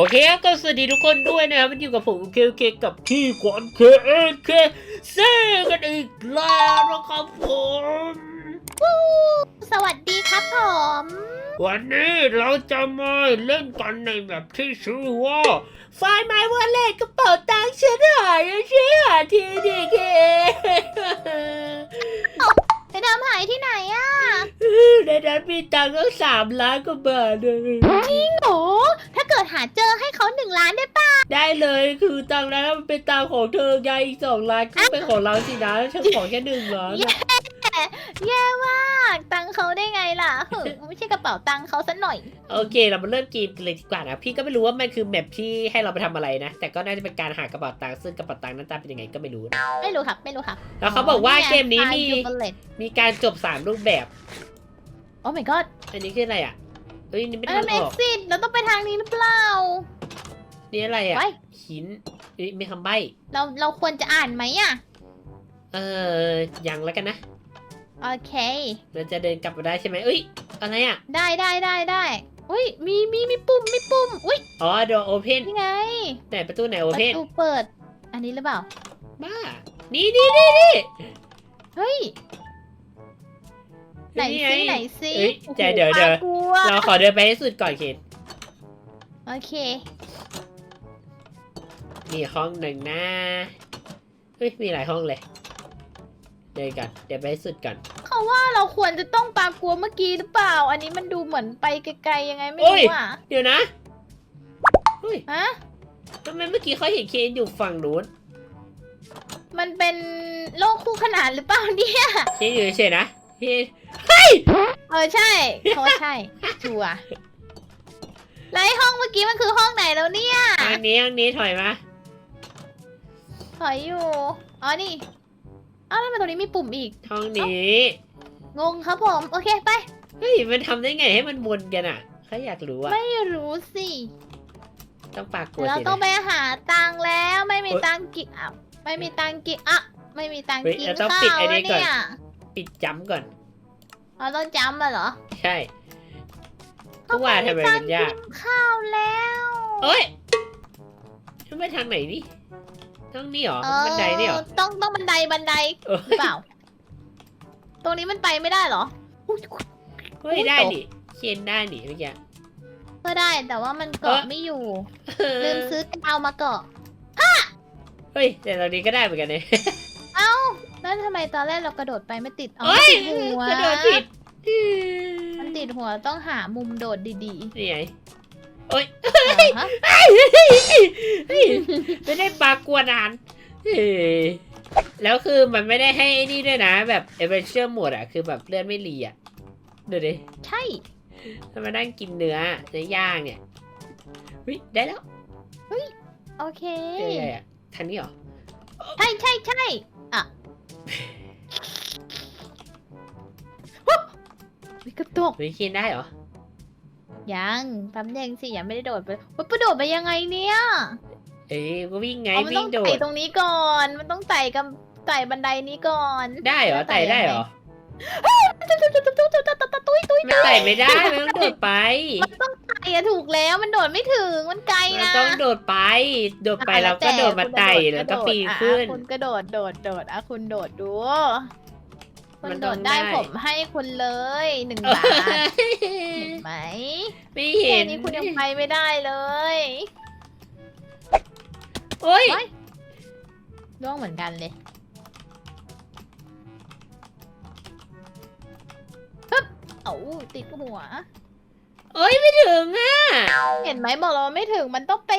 โอเคครับก็สวัสดีทุกคนด้วยนะครับมันอยู่กับผมเคเคกับพี่ขวัญเคเอเคเซ่กันอีกแล้วนะครับผมสวัสดีครับผม วันนี้เราจะมาเล่นกันในแบบที่ชื่อว่าไฟไม้วันเล่กระเป๋าตังค์ฉันหายแล้วช่วยหาทีดีเคไปดำหายที่ไหนอะในนั้นมีตังค์ตั้งสามล้านกว่าบาทเลยจริงเหรอถ้าเกิด หาเจอให้เขาหนึ่งล้านได้ปะได้เลยคือตังค์นั้นมันเป็นตังค์ของเธอไงอีกสองล้านก็เป็นของเราสินะฉันขอแค่หนึ่งล้านอะแย่มากตังเขาได้ไงล่ะหึไม่ใช่กระเป๋าตังเขาซะหน่อย โอเคเรามาเริ่มเกมกันเลยดีกว่านะพี่ก็ไม่รู้ว่ามันคือแมปที่ให้เราไปทำอะไรนะ แต่ก็น่าจะเป็นการหากระเป๋าตังค์ซึ่งกระเป๋าตังค์หน้าตาเป็นยังไงก็ไม่รู้นะไม่รู้ครับ ไม่รู้ครับแล้วเขาบอกว่าเกมนี้มีมีเลตมีการจบสามรูปแบบ โอ้ my god อันนี้คืออะไรอะ เอ้ยนี่ไม่อันได้นั้นอเอ็อกซิสเราต้องไปทางนี้หรือเปล่า นี่อะไรอะไป หินเอ้ยมีคำใบ้ เราเราควรจะอ่านไหมอะเออยังแล้วกันนะโอเค เราจะเดินกลับมาได้ใช่ไหมเอ้ยอะไรอะได้ได้ได้ได้อุ้ยมีมีมีปุ่มมีปุ่มอุ้ยอ๋อ door open นี่ไงไหนประตูไหนประ open ตูเปิด อันนี้หรือเปล่า บ้า นี่นี่นี่นี่เฮ้ย ไหนนี่ซิงไหนซิเอ้ยโอ้โหเดี๋ยวเดี๋ยวเดี๋ยวน่ากลัวเราขอเดินไปให้สุดก่อนเคนโอเค มีห้องหนึ่งนะเฮ้ยมีหลายห้องเลย เดินกันเดี๋ยวไปให้สุดก่อน เขาว่าเราควรจะต้องปลากลัวเมื่อกี้หรือเปล่า อันนี้มันดูเหมือนไปไกลๆยังไงไม่โอ้ยรู้อะเดี๋ยวนะเฮ้ยฮะทำไมเมื่อกี้เขาเห็นเคนอยู่ฝั่งนู้นมันเป็นโลกคู่ขนานหรือเปล่าเนี่ยเคนอยู่เฉยๆนะเคน เออใช่เขาว่าใช่ชัวร์แล้วไอ้ห้องเมื่อกี้มันคือห้องไหนแล้วเนี่ยทางนี้ทางนี้ถอยมาถอยอยู่ อ๋อนี่อ้าวแล้วทำไมตรงนี้มีปุ่มอีก ห้องนี้งงครับผม โอเคไป เฮ้ยมันทำได้ไงให้มันวนกันอะเขาอยากรู้อะไม่รู้สิต้องปากกลัวเราสิต้องไปนะหาตังค์แล้วไม่มีเอ้ยตังค์กินอะไม่มีตังค์กินอะไม่มีตังค์เฮ้ยกินเราต้องข้าวปิดไอ้นี่แล้วก่อนเนี่ย ปิดจ้ำก่อน เราต้องจำมาเหรอใช่ทุกว่าทำไมมันยาก กินข้าวแล้ว เอ้ยทำไมทางไหนนี่ต้องนี่เหรอ เออบันไดนี่เหรอ ต้องต้องบันไดบันไดเออหรือเปล่า ตรงนี้มันไปไม่ได้เหรออุ๊ย เฮ้ย ได้ดิเคนได้ดิเมื่อกี้ ก็ได้แต่ว่ามันเกาะไม่อยู่ ลืมซื้อกาวมาเกาะเฮ้ย แต่ตอนนี้ก็ได้เหมือนกันเนี่ย เอ้าแล้วทำไมตอนแรกเรากระโดดไปไม่ติดอ๋อเฮ้ยติดหัวกระโดดผิดมันติดหัวต้องหามุมโดดดีนี่ไงโอ้ยๆอ่าฮะเฮ้ยไม่ได้ปลากลัวนานเฮ้ยแล้วคือมันไม่ได้ให้ไอ้นี่ด้วยนะ แบบเอเวนเจอร์หมดอะคือแบบเลือดไม่รีอะดูดิใช่ ถ้ามานั่งกินเนื้อเนื้อย่างเนี่ยเฮ้ยได้แล้วโอเคเอ้ยอะทางนี้เหรอ ใช่ใช่ใช่อะ วิกระตกเฮ้ยกินได้เหรอ ยังแป๊บนึงสิยังไม่ได้โดดไปว่าไปโดดไปยังไงเนี่ยเอ้ยก็วิ่งไงอ๋อมันวิ่ต้องงโดไต่ดตรงนี้ก่อน มันต้องไต่กับไต่บันไดนี้ก่อนได้เหรอไต่ได้เหรอตุ้ยตุ้ยตุ้ยตุ้ยตุ้ยตุ้ยตุ้ยไม่ไต่ไม่ได้มันต้องโดดไปไต่อะถูกแล้วมันโดดไม่ถึงมันไกลมันนะต้องโดดไป โดดไปอะแล้วก็โดดมาไต่คุณแล้วกก็ระโดดปีนอะขึ้นคุณกระโดดโดดโดดอะคุณโดดดู คุมัณนโดต้องดได้ได้ผมให้คุณเลยหนึ่งบาทเห็นไหมไม่แค่เห็นนี้คุณยังไปไม่ได้เลยโอ้ยไว้ร่วงเหมือนกันเลยปึ๊บเอ้าติดหัว โอ้ยไม่ถึงอะเห็นไหมบอกเราไม่ถึงมันต้องไป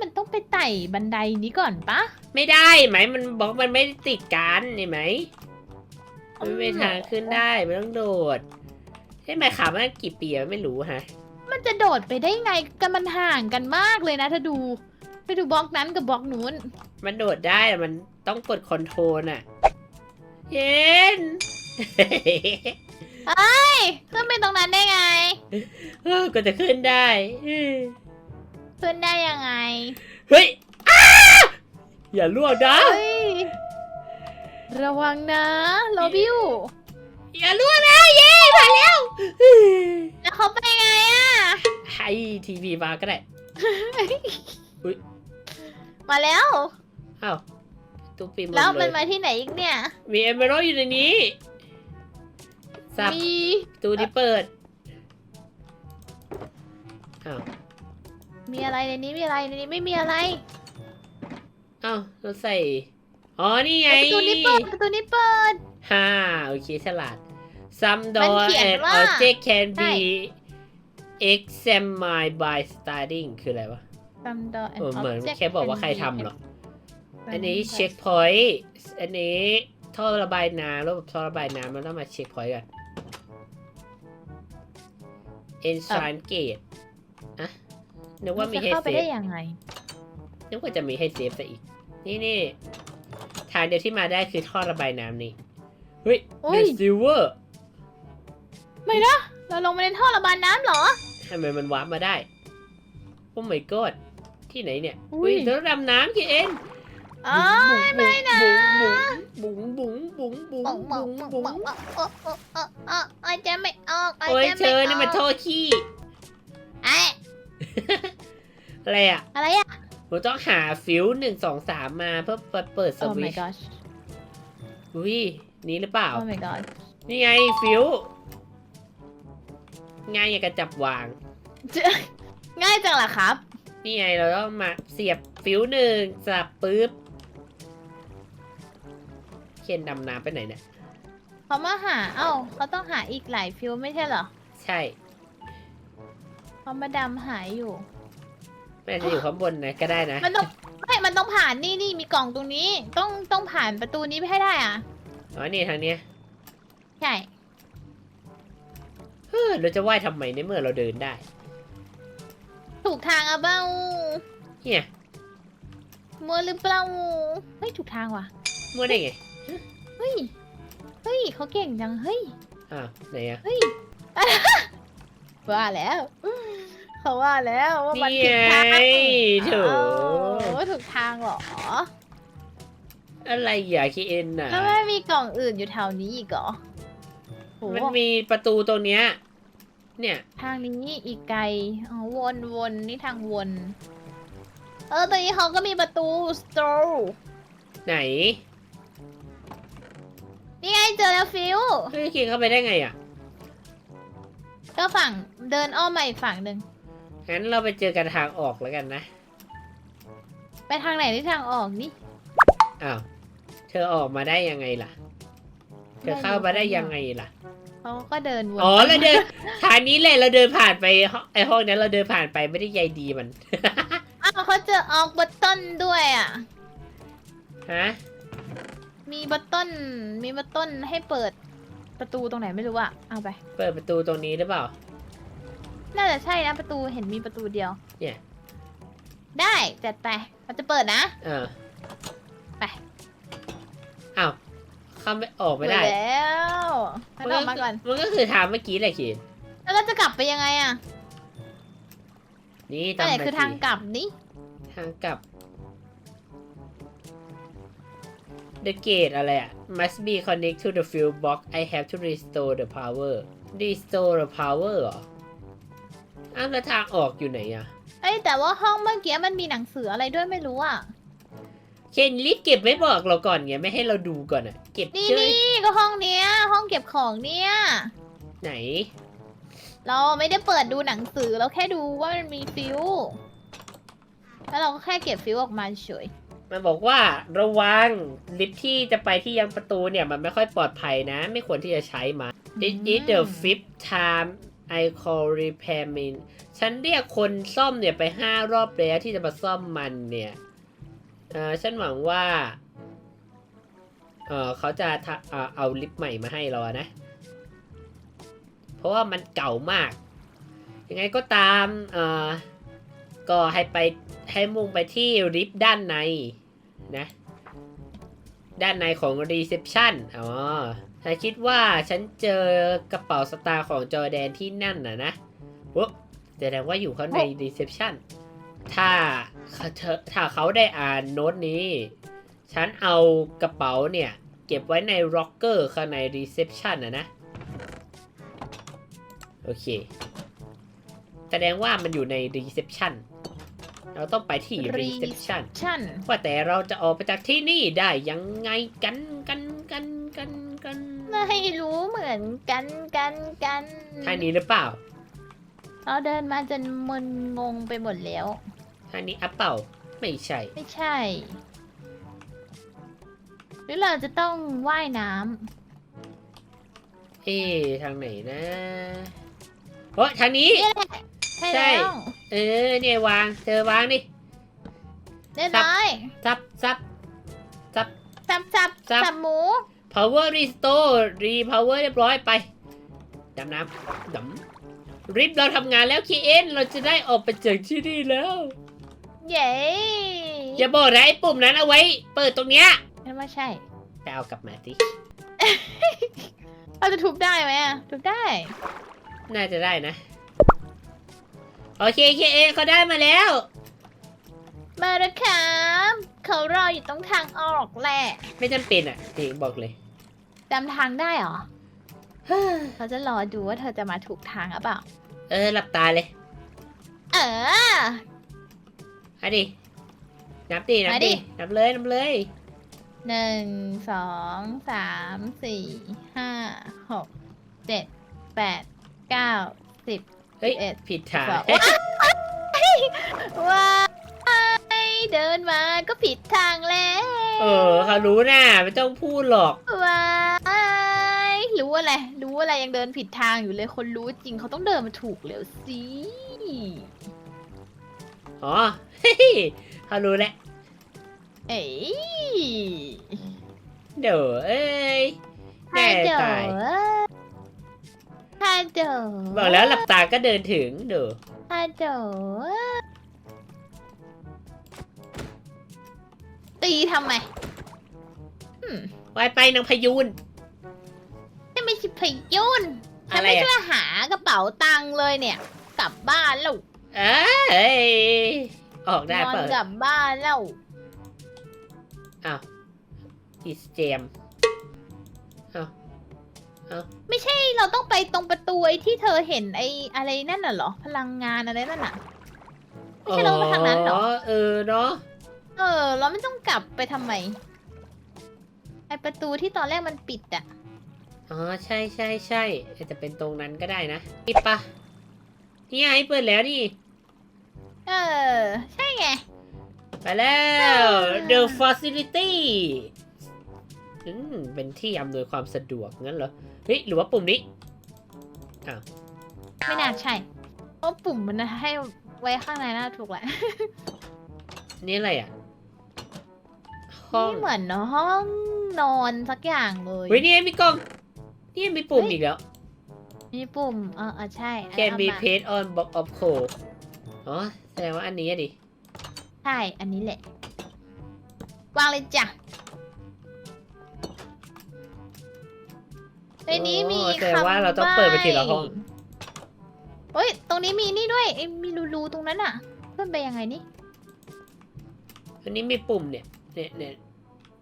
มันต้องไปไต่บันไดนี้ก่อนปะไม่ได้ไหมมันบล็อกมันไม่ได้ติดกันเห็นไหม มันไม่มีทางขึ้นได้มันต้องโดดใช่ไหมขามันกี่ปีอะไม่รู้ฮะ มันจะโดดไปได้ไงกันมันห่างกันมากเลยนะ ถ้าดูไปดูบล็อกนั้นกับบล็อกนู้น มันโดดได้แต่มันต้องกดคอนโทรลอะ เย็นเฮ้ยขึ้นไปตรงนั้นได้ไง เออก็จะขึ้นได้ขึ้นได้ยังไง เฮ้ยอ้าอย่าล่วงนะ เฮ้ย ระวังนะโรบิวอย่าล่วงนะเย้ผ่านแล้วแล้วเขาไปไงอะให้ทีวีมาก็ได้อุ๊ยมาแล้วอ้าวตู้ปีหมดแล้วเลมันยมาที่ไหนอีกเนี่ยมีเอเมอรัลอยู่ในนี้สับมีตูนี้เปิดอ้าวมีอะไรในนี้มีอะไรในนี้ไม่มีอะไร อ้าวเราใส่ อ๋อ นี่ไงประตูนี้เปิดประตูนี้เปิด ฮ่าโอเคฉลาด some มัน door เขียน and ว่า object can ใช่ be examined by starting คืออะไรวะ Some door เอ and อเหมือน object แค่บอกว่า can ใคร be ทำหรอก examined อันนี้ by- เช็คพอยต์อันนี้ท่อระบายน้ำระบบท่อระบายน้ำมันต้องมาเช็คพอยต์กัน entrance gate อะนึกว่ามีจะให้เข้าเซไปฟได้ยังไง นึกว่าจะมีให้เซฟซะอีก นี่นี่ ทางเดียวที่มาได้คือท่อระบายน้ำนี่เฮ้ยอุ๊ย The Silver ไม่นะ เราลงมาในท่อระบายน้ำเหรอ ทำไมมันวาร์ปมาได้โอ้ my god ที่ไหนเนี่ยอุ๊อุ้ยยรถดำน้ำกี่เอ็นอ๋อไม่นะบุ๋งบุ๋งบุ๋งบุ๋งบอกบบุ๋อกงบอกบุ๋งบอกบอกเออเออเออเออไอจะไม่ออกไอโอ้ยจะเธไม่อออกนี่มันท่อขี้ไอ้อะไรอะอะไรอะ ผมต้องหาฟิวหนึ่งสองสามมาเพื่อเปิดเปิดส Oh วิ my ตช์ gosh อุ้ยนี่หรือเปล่า Oh my god นี่ไงฟิวง่ายอย่างกับจับวางง่ายจังเหรอครับ นี่ไงเราต้องมาเสียบฟิวหนึ่งสับปุ๊บเคนดำน้ำไปไหนเนี่ย เขามาหา เอ้าเขาต้องหาอีกหลายฟิวไม่ใช่เหรอใช่ เขามาดำหายอยู่ มันอาจจะอยู่ข้างบนนะก็ได้นะ มันต้องไม่มันต้องผ่านนี่นี่มีกล่องตรงนี้ ต้องต้องผ่านประตูนี้ไปให้ได้อะ อ๋อ นี่ทางเนี้ยใช่ เฮ้อเราจะว่ายทำไมในเมื่อเราเดินได้ ถูกทางอะเบ้าเนี่ยมัวหรือเปล่าเฮ้ยถูกทางว่ะ มั่วได้ไง เฮ้ย เฮ้ยเขาเก่งจัง เฮ้ย อ้าว ไหนอะเฮ้ยว่าแล้ว เขาว่าแล้วว่ามันนี่ผิดไงทางโถ อ้าวถูกทางเหรออะไรอย่าคีเอ็นน่ะ แล้วไม่มีกล่องอื่นอยู่แถวนี้อีกเหรอโหมันมีประตูตรงเนี้ย เนี่ย ทางนี้อีกไกลอ๋อวนวนนี่ทางวน เออตอนนี้เขาก็มีประตูสโตร์ไหนนี่ไงเจอแล้วฟิว เฮ้ยคีเข้าไปได้ไงอะ ก็ฝั่งเดินอ้อมมาอีกฝั่งหนึ่ง งั้นเราไปเจอกันทางออกแล้วกันนะ ไปทางไหนที่ทางออกนี่ อ้าว เธอออกมาได้ยังไงล่ะ เธอเข้ามาได้ยังไงล่ะ เขาก็เดินวนอ๋อเราเดินทางนี้เลยเราเดินผ่านไปห้องไอห้องนั้นเราเดินผ่านไปไม่ได้ใยดีมัน อ้าวเขาเจอออกบัตตันด้วยอะ ฮะ มีบัตตันมีบัตตันให้เปิดประตูตรงไหนไม่รู้อะเอาไป เปิดประตูตรงนี้หรือเปล่า น่าจะใช่นะประตูเห็นมีประตูเดียว เนี่ย ได้จัดไปเราจะเปิดนะ เออไป อ้าวเข้าไม่ออกไม่ได้เปิแล้วงั้นออกมาก่อน มันก็คือทางเมื่อกี้แหละคีนแล้วเราจะกลับไปยังไงอะนี่อันตามไหนมาคือสิทางกลับนี่ทางกลับ The gate อะไรอะ must be connect to the fuel box I have to restore the power restore the power เหรอ อ้าวแล้วทางออกอยู่ไหนอะเอ้ยแต่ว่าห้องเมื่อกี้มันมีหนังสืออะไรด้วยไม่รู้อะเคนรีบเก็บไม่บอกเราก่อนไงไม่ให้เราดูก่อนอะเก็บนี่เชื่อนี่ก็ห้องเนี้ย ห้องเก็บของเนี่ย ไหน เราไม่ได้เปิดดูหนังสือเราแค่ดูว่ามันมีฟิวแล้วเราก็แค่เก็บฟิวออกมาเฉยมันบอกว่าระวังลิฟต์ที่จะไปที่ยังประตูเนี่ย มันไม่ค่อยปลอดภัยนะ ไม่ควรที่จะใช้มัน This is the fifth time I call repairman ฉันเรียกคนซ่อมเนี่ยไปห้ารอบแล้วที่จะมาซ่อมมันเนี่ยเออฉันหวังว่าเออเขาจะเออเอาลิฟต์ใหม่มาให้เรานะ เพราะว่ามันเก่ามาก ยังไงก็ตามเออก็ให้ไปให้มุ่งไปที่ลิฟต์ด้านในนะ ด้านในของรีเซพชันอ๋อ ถ้าคิดว่าฉันเจอกระเป๋าสตาร์ของจอร์แดนที่นั่นน่ะนะปุ๊บแสดงว่าอยู่ข้างในรีเซพชันถ้าเขาเธอถ้าเขาได้อ่านโน้ตนี้ ฉันเอากระเป๋าเนี่ย เก็บไว้ในร็อกเกอร์ข้างในรีเซพชันนะนะ โอเค แสดงว่ามันอยู่ในรีเซพชันเราต้องไปที่ Reception reception ชั่นว่าแต่เราจะออกไปจากที่นี่ได้ยังไงกันกันกันกัน กันไม่รู้เหมือนกันกันกันทางนี้หรือเปล่าเราเดินมาจนมึนงงไปหมดแล้วทางนี้อัปเปล่าไม่ใช่ ไม่ใช่ หรือเราจะต้องว่ายน้เอ๊ะทางไหนนะโอ้ยทางนี้ำนี่แหละใช่ใช่แล้วเออเนี่ยวางเธอวางนี่เรียบร้อยซับซับซับสับสับสับสับหมู power restore repower เรียบร้อยไปดำน้ำดำริบเราทำงานแล้วคีเอ็นเราจะได้ออกไปจากที่นี่แล้ว เย้อย่าบอกนะไอ้ปุ่มนั้นเอาไว้ เปิดตรงเนี้ยนั่นว่าใช่ไปเอากลับมาสิเราจะทุบได้ไหมอะทุบได้ น่าจะได้นะ โอเคคีเอ็นเขาได้มาแล้ว มาแล้วครับเขารออยู่ตรงทางออกแหละ ไม่จำเป็นอะนี่บอกเลย จำทางได้เหรอเขาจะรอดูว่าเธอจะมาถูกทางหรือเปล่า เออ หลับตาเลย เออเอาดิ นับดิ นับมาดิดิ นับเลย นับเลย หนึ่ง สอง สาม สี่ ห้า หก เจ็ด แปด เก้า สิบเฮ้ยสิบเอ็ดผิดทางสองว้าย เดินมาก็ผิดทางแล้วเออเขารู้น่ะไม่ต้องพูดหรอก ว้ายรู้อะไรรู้อะไรยังเดินผิดทางอยู่เลยคนรู้จริงเขาต้องเดินมาถูกแล้วสิอ๋อเฮ้ยเขารู้แล้วเอ้ยเดี๋ยวเอ้ยแน่เจอตายถ้าเจอบอกแล้วหลับตาก็เดินถึงเดี๋ยวถ้าเจอ ตีทำไมอืมไว้ไปนางพยูนนี่ไม่ใช่พยุนฉันอะไรไม่อะช่วยหากระเป๋าตังค์เลยเนี่ย กลับบ้านแล้วเอ้ยออกได้นอนเปิดกลับบ้านแล้วอ้าวอีสเจมอ้าวไม่ใช่เราต้องไปตรงประตูไอ้ที่เธอเห็นไอ้อะไรนั่นน่ะเหรอ พลังงานอะไรนั่นน่ะไม่ใช่เราไปทางนั้นเหรอ เออเนาะเออเราไม่ต้องกลับไปทำไม ไอประตูที่ตอนแรกมันปิดอะอ๋อใช่ใช่ใช่อาจจะเป็นตรงนั้นก็ได้นะนี่ปะนี่ไงเปิดแล้วนี่ เออ ใช่ไง ไปแล้วอ่า The Facility อืมเป็นที่อำนวยความสะดวกงั้นเหรอเฮ้ยหรือว่าปุ่มนี้ไม่น่าใช่ เพราะปุ่มมันให้ไว้ข้างในน่าถูกแหละ นี่อะไรอะ ห้องนี่เหมือนห้องนอนสักอย่างเลยเฮ้ยนี่ไงมีกล้องนี่มีปุ่มเฮ้ยอีกแล้วนี่ปุ่มเออเออใช่อันนั้น Can เอา be มา paid on box of code อ๋อแสดงว่าอันนี้อะดิ ใช่ อันนี้แหละ วางเลยจ้ะในนี้มีโอ้แสดงคำว่าเราต้องเปิดไปทีละห้องเฮ้ย ตรงนี้มีนี่ด้วยไอ้มีรูๆตรงนั้นอะขึ้นไปยังไงนี่ อันนี้มีปุ่มเนี่ย เนี่ยเนี่ย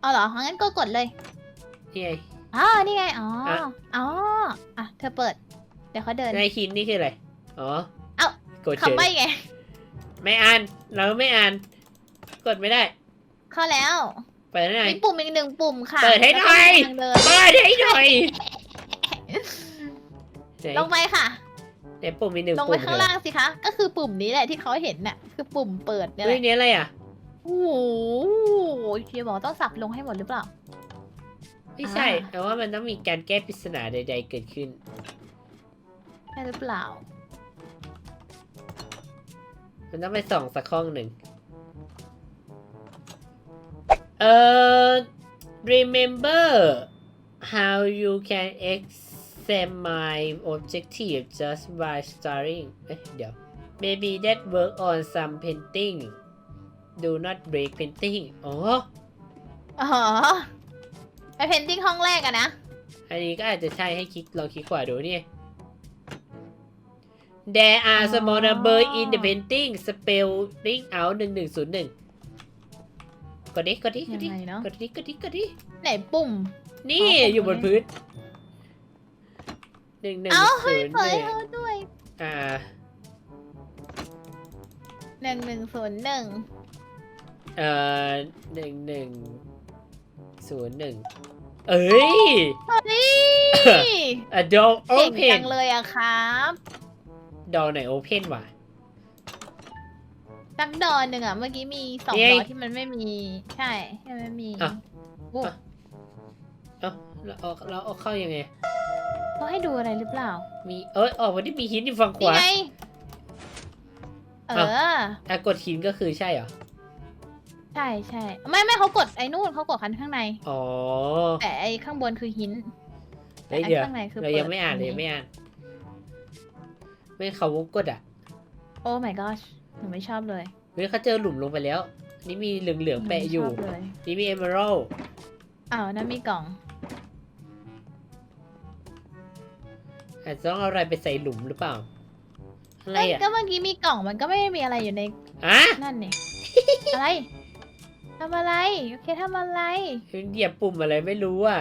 เอาเหรองั้นก็กดเลยนี่ไง อ๋อนี่ไง อ๋อ อะ อ๋อ อะ เธอเปิด เดี๋ยวเขาเดิน ในคินนี่คืออะไร อ๋อเอ้า กดเฉยคำใบ้ไง ไม่อ่าน เราไม่อ่าน กดไม่ได้ เข้าแล้วไปไหนมีปุ่มอีกหนึ่งปุ่มค่ะเปิดให้หน่อย แล้วก็มีทางเดินเปิดให้หน่อยไหนลงไปค่ะ ไหนปุ่มมีหนึ่งลงปุ่ไปมข้างล่างสิคะ ก็คือปุ่มนี้แหละที่เขาเห็นน่ะ คือปุ่มเปิดเนี่ยแหเฮ้ยละเนี่ยอะไรอะ โอ้โหเฮียบอกต้องสับลงให้หมดหรือเปล่า ไม่ใช่ อ่า แต่ว่ามันต้องมีการแก้ปริศนาใด ๆ เกิดขึ้น ใช่หรือเปล่า มันต้องไปส่องสักห้องหนึ่ง เอ่อ remember how you can examine objective just by starting เอ๊ะเดี๋ยว maybe that work on some painting do not break painting อ๋อ อ๋อไปเพนติ้งห้องแรกอะนะ อันนี้ก็อาจจะใช่ให้คลิกลองคลิกขวาดูนี่ There are อ๋อ small number in the painting spelling out หนึ่งหนึ่งศูนย์หนึ่งกดดิกดดิกยัดงดิไงเนาะกดดิกดดิกดดิไหนปุ่ม นี่อ๋อผมอยู่บนไม่ พื้นหนึ่งหนึ่งเอ้าศูเฮ้ยนย์เปิหดนึ่งให้เขาด้วยอ่าหนึ่งหนึ่งศูนย์หนึ่ง เอ่อหนึ่งหนึ่งศูนย์หนึ่งเอ้ย เฮ้ยอะดอโอเก่งเพจันงเลยอะครับ ดอไหนโอเพนวะ สักดอหนึ่งอะเมื่อกี้มีสองนี่ไงดอที่มันไม่มี ใช่ที่มันไม่มีอะอุ๊ยอะเอ้าเราเอาเราเอาเข้ายังไง เขาให้ดูอะไรหรือเปล่ามีเอ้ยออกวันนี้มีหินอยู่ฝั่งขนี่วา ไง เออะออะกดหินก็คือใช่เหรอ ใช่ใช่ไม่ไม่เขากดไอ้นู่นเขากดคันข้างใน อ๋อแต่ไอ้ข้างบนคือหินเฮ้ยไอ้เดี๋ยวข้างในคือเรายังเปิดไม่อ่านเลยอันนี้ยังไม่อ่าน ไม่เขาวงกดอะโอ้ my gosh หนูไม่ชอบเลยเฮ้ยเขาเจอหลุมลงไปแล้ว นี่มีเหลืองๆแปะอยู่ หนูไม่ชบเลยนี่มีเอเมอรัลอ้าวนั่นมีกล่อง อาจจะต้องเอาอะไรไปใส่หลุมหรือเปล่า อะไรเอ้ยอะก็เมื่อกี้มีกล่องมันก็ไม่ได้มีอะไรอยู่ในอะนั่นนี่ อะไร ทำอะไร โอเคทำอะไรเหยียบปุ่มอะไรไม่รู้อะ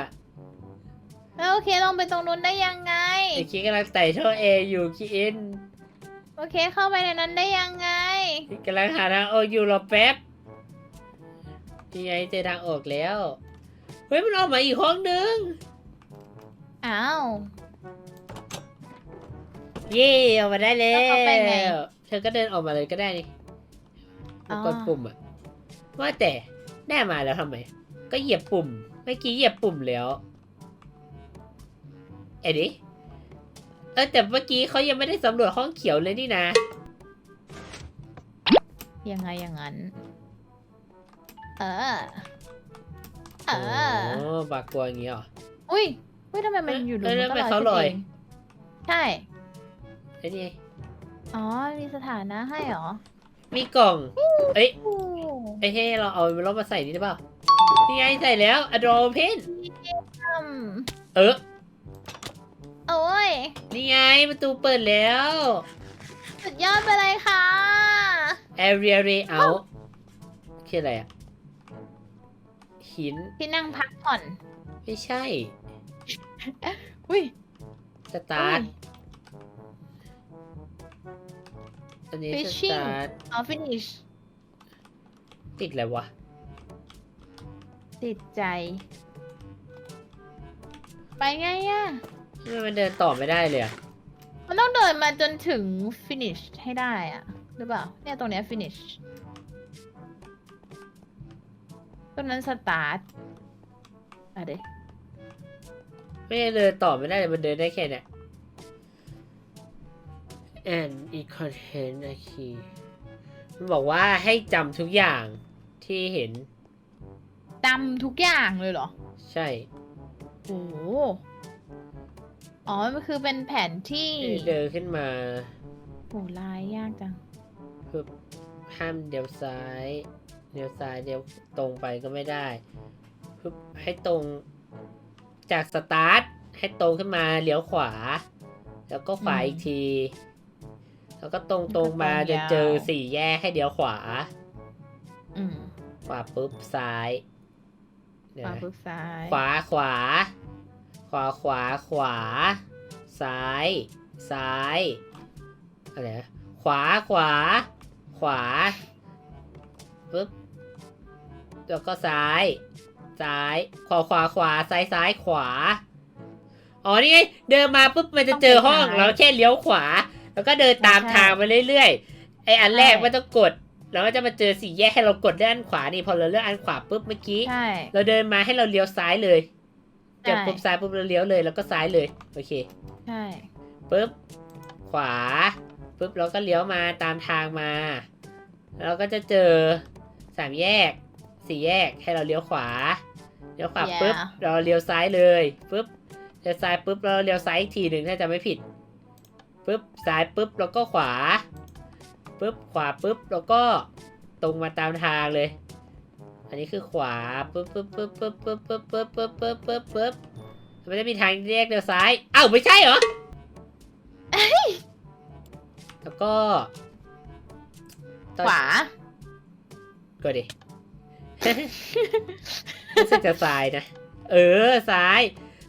แล้วโอเคลงไปตรงนู้นได้ยังไง ไอ้คิดกำลังไต่ท่อแอร์อยู่คิดโอเคเข้าไปในนั้นได้ยังไงกำลังหาทางออกอยู่รอแป๊บนี่ไงเจอทางออกแล้ว เฮ้ยมันออกมาอีกห้องนึง อ้าว เย่ออกมาได้แล้แล้วเขาไปไงวเธอก็เดินออกมาเลยก็ได้นี่อ๋อกดปุ่มอะ ว่าแต่ได้มาแล้วทำไม ก็เหยียบปุ่ม เมื่อกี้เหยียบปุ่มแล้ว เอ็ดดิเออแต่เมื่อกี้เขายังไม่ได้สำรวจห้องเขียวเลยนี่นะ ยังไงอย่างนั้น เออ เออ โอ้บากกลัวอย่างงี้เหรอ อุ้ยอุ้ยทำไมมันเอ๊ะอยู่หลุมเอ๊ะมันก็ทำไมลอยเขาขึ้นลอยเองใช่ ไอ้นี่ไงอ๋อ มีสถานะให้เหรอมีกล่อง เอ้ยโอ้ ไอ้ให้เราเอามันลบมาใส่นี่ได้เปล่านี่ไงใส่แล้วอะดรอเพนอืมเออโอ้ย นี่ไงประตูเปิดแล้ว สุดยอดไปเลยค่ะ area layout คืออะไรอะหิน ที่นั่งพักผ่อน ไม่ใช่ อุ้ย สตาร์ทอุ้ยอันนี้ส Fishing ตาร์ทอ๋อ finish ติดอะไรวะ ติดใจ ไปไงอะทำไมมันเดินต่อไม่ได้เลยอะมันต้องเดินมาจนถึง finish ให้ได้อะหรือเปล่า เนี่ยตรงเนี้ย finish ตรงนั้น start อะเดไม่ได้เดินต่อไม่ได้เลยมันเดินได้แค่เนี้ย and it contain a key มันบอกว่าให้จำทุกอย่าง ที่เห็นจำทุกอย่างเลยเหรอ ใช่โอ้โหอ๋อ มันคือเป็นแผนที่เดินขึ้นมาโหลายยากจังปึ๊บห้ามเดี๋ยวซ้ายเดี๋ยวซ้ายเดี๋ยวตรงไปก็ไม่ได้ปึ๊บให้ตรงจากสตาร์ทให้ตรงขึ้นมาเลี้ยวขวา แล้วก็ขวาอืมอีกที แล้วก็ตรงตรงๆมาแล้วก็ตรงจะยาว เจอสี่แยกให้เลี้ยวขวา อืม ขวาปุ๊บซ้ายเดี๋ขยววานะปึ๊บซ้ายขวาขวา ขวาขวาขวา ซ้าย ซ้ายอะไรนะขวาขวา ขวาปุ๊บแล้วก็ซ้าย ซ้าย ขวาขวาขวาซ้ายซ้ายขวาอ๋อนี่ไงเดินมาปุ๊บมันจะเจอห้องเราแค่เลี้ยวขวา แล้วก็เดินตามทางมาเรื่อยๆไออันแรกไม่ต้องกด แล้วก็จะมาเจอสี่แยกให้เรากดด้านขวานี่พอเราเลือกอันขวาปุ๊บเมื่อกี้ ใช่ เราเดินมาให้เราเลี้ยวซ้ายเลยใช่เจอปุ๊บซ้ายปุ๊บเราเลี้ยวเลยแล้วก็ซ้ายเลยโอเคใช่ ปุ๊บขวาปุ๊บเราก็เลี้ยวมาตามทางมา เราก็จะเจอสามแยกสี่แยกให้เราเลี้ยวขวาเลี้ยวขวาปุ๊บเราเลี้ยวซ้ายเลยปุ๊บเลี้ยวซ้ายปุ๊บเราเลี้ยวซ้ายอีกทีหนึ่งถ้าจะไม่ผิดปุ๊บซ้ายปุ๊บแล้วก็ขวา ปุ๊บขวาปุ๊บแล้วก็ตรงมาตามทางเลย อันนี้คือขวาปุ๊บปุ๊บปุ๊บปุ๊บปุ๊บปุ๊บปุ๊บปุ๊บปุ๊บปุ๊บปุ๊บมันจะมีทางแยกเลี้ยวซ้ายอ้าวไม่ใช่เหรอแล้วก็ตอนขวากดดิรู้สึกจะซ้ายนะ เออซ้าย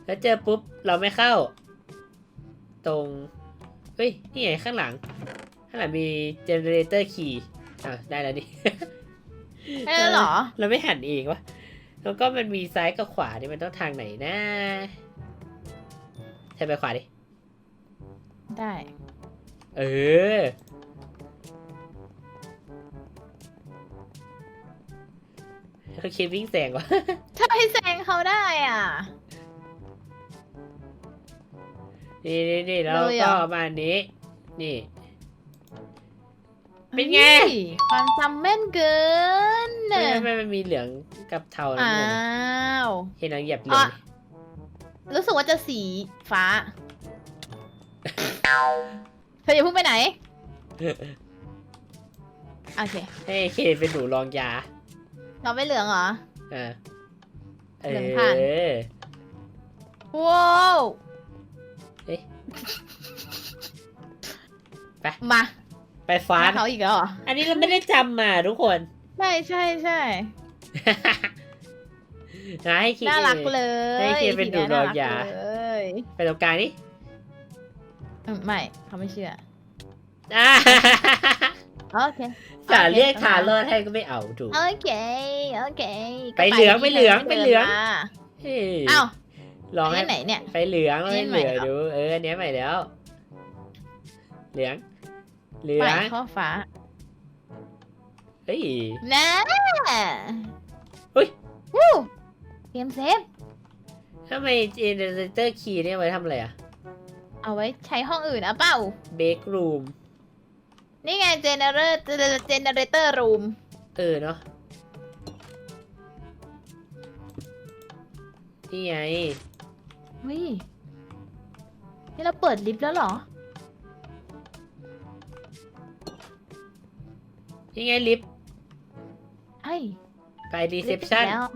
แล้วเจอปุ๊บเราไม่เข้า ตรง เฮ้ย นี่ไงข้างหลัง ข้างหลังมีเจเนเรเตอร์คีย์อะได้แล้วดิได้แล้วเหรอ เราไม่หันเองวะแล้วก็มันมีซ้ายกับขวานี่มันต้องทางไหนนะใช่ไปขวาดิ ได้ เออ เขาคิดวิ่งแซงวะถ้าให้แซงเขาได้อะ นี่นี่นี่แล้วเลยเหรก็อ มาอันนี้ นี่ เป็นไงฮ้ยความจำแม่นเกินไม่ไม่ไม่มันมีเหลืองกับเทาแล้วอ้าเนี่ยนะวเห็นนางเหยียบเหลืองอะรู้สึกว่าจะสีฟ้า เธออย่าเพุ่งไปไหน โอเคให้เคเป็นหนูรองยา เราไม่เหลืองเหรออ่าเอเหลืองผ่านอว้าวเอ๊ะไปมา ไปฟ้าให้เขาอีกแล้วเหรออันนี้เราไม่ได้จำมาทุกคน ใช่ใช่ใช่นะให้คิดน่ารักเลยให้เคเป็นหนูรองยาน่รักเลยไปตรงกลางนี่อืมไม่เขาไม่เชื่ออ่าโอเคจะเรียกทาเลิศให้ก็ไม่เอาถูก โอเคโอเคไปเหลืองไปเหลืองก็ไปเหลืองดินมาเฮ้ยอ้าวลองอันให้นี้ไหนเนี่ย ไปเหลืองอันไปนี้เหใหม่ลืองเหรอดู เอออันเนี้ยใหม่แล้ว เหลือง เหลือ ไปงข้อฟ้าเฮ้ย นะเฮ้ย วู้เกมเซฟ ทำไมเจเนเรเตอร์คีย์เนี่ยไว้ทำอะไรอะ เอาไว้ใช้ห้องอื่นนะเปล่าเบครูมนี่ไงเจเนเรอร์เจเนเรเตอร์รูม เออเนาะนี่ไง วินี่เราเปิดลิฟต์แล้วเหรอ นี่ไงลิฟต์ไอ้ไปรีเซพชันแล้ว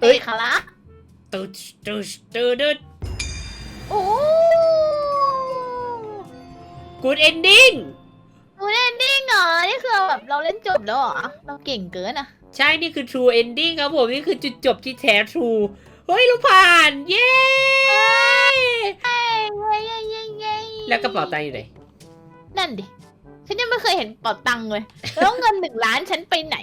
เอ้ยคาระตุ๊ดตุ๊ดตุ๊ดตุ๊ดโอ้กูดเอนดิ้งดูเล่นดิ้งเหรอ นี่คือแบบเราเล่นจบแล้วเหรอ เราเก่งเกินอะใช่นี่คือ true ending ครับผม นี่คือจุดจบที่แท้ true เฮ้ยเราผ่าน เย้เย้เย้เย้เย้เย้แล้วกระเป๋าตังค์อยู่ไหน นั่นดิ ฉันยังไม่เคยเห็นเป๋าตังค์เลย แล้วเงินหนึ่งล้านฉันไปไหน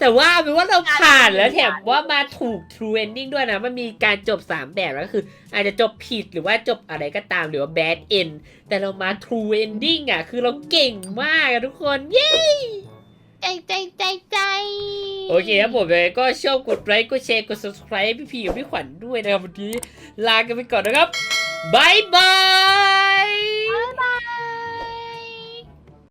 แต่ว่าเอาเป็นว่าเราผ่านแล้วงานแถมว่ามาถูก true ending ด้วยนะ มันมีการจบ 3 แบบแล้วก็คือ อาจจะจบผิดหรือว่าจบอะไรก็ตามหรือว่า bad end แต่เรามา true ending อะ คือเราเก่งมากอะทุกคน เย้ ใจใจใจใจโอเคครับผมเลยก็ชอบกดไลค์กดแชร์กด subscribe พี่พีกับพี่ขวัญด้วยนะครับวันนี้ลากันไปก่อนนะครับบายบาย